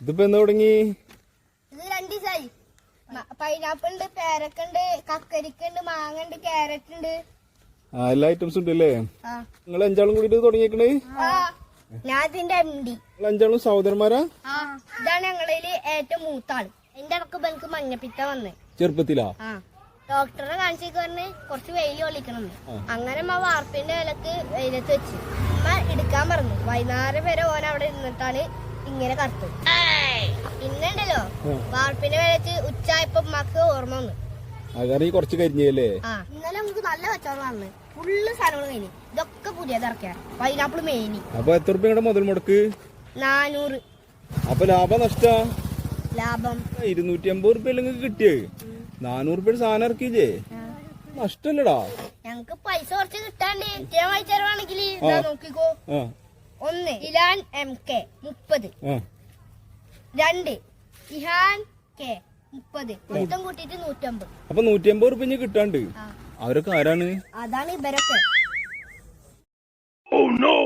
ഇതിപ്പോ എന്ന് തുടങ്ങി ഇത് രണ്ട് ദിവസമായി പൈനാപ്പിൾ ഉണ്ട് പേരക്ക ഉണ്ട് കക്കരിക്ക ഉണ്ട് മാങ്ങ ഉണ്ട് ക്യാരറ്റ് ഉണ്ട് ആ എല്ലാ ഐറ്റംസും ഉണ്ട് അല്ലേ? നിങ്ങൾ അഞ്ചാളും കൂടി തുടങ്ങിയേക്കണേ? ഞാൻ ഇതിന്റെ എം ഡി നിങ്ങൾ അഞ്ചാളും സഹോദരന്മാരാ? ഇതാണ് ഞങ്ങളിൽ ഏറ്റവും മൂത്ത ആൾ എന്റെ ഇടയ്ക്ക് എനിക്ക് മഞ്ഞപ്പിത്ത വന്ന്. ചെറുപ്പത്തിലാ? ഡോക്ടറെ കാണിച്ചു പറഞ്ഞ് കുറച്ച് വെയിൽ കൊള്ളിക്കണം അങ്ങനെ വാർപ്പിന്റെ വിലക്ക് വെയിലത്ത് വെച്ച്. അമ്മ എടുക്കാൻ പറഞ്ഞു. വൈകുന്നേരം വരെ ഓൻ അവിടെ ഇരുന്നിട്ടാണ് ഇങ്ങനെ കറുത്തത് പിന്നെണ്ടല്ലോ വാർപ്പിന് വാർപ്പിന്റെ വെയിലത്ത് ഉച്ചായപ്പോ ഉമ്മക്ക് ഓർമ്മ വന്നു. ഈ കുറച്ച് കരിഞ്ഞല്ലേ? ഇന്നലെ നമുക്ക് നല്ല കച്ചവടം വന്നു. ഫുള്ള് സാധനങ്ങൾ കഴിഞ്ഞു. ഇതൊക്കെ പുതിയത് ഇറക്കിയ പൈനാപ്പിൾ മേനി അപ്പൊ എത്ര രൂപയുടെ മുതൽ മുടക്ക്? നാനൂറ്. അപ്പൊ ലാഭം നഷ്ട? ലാഭം. ഇരുന്നൂറ്റി അമ്പത് റുപ്യ കിട്ടിയേ. നാനൂറ് റുപ്യ സാധനം ഇറക്കിയില്ലേ? നഷ്ടല്ലടാ. ഞങ്ങക്ക് പൈസ കുറച്ച് കിട്ടാണ്ട് കൃത്യമായി തരുവാണെങ്കിൽ നോക്കിക്കോ. ഒന്ന് ഇലാൻ എം കെ മുപ്പത്. രണ്ട് ഇഹാൻ കെ മുപ്പത്. മൊത്തം കൂട്ടിട്ട് നൂറ്റമ്പത്. അപ്പൊ നൂറ്റമ്പത് ഉറുപ്പിഞ്ഞ് കിട്ടാണ്ട്. അവരൊക്കെ ആരാണ്? അതാണ് ഇവരൊക്കെ. Oh no!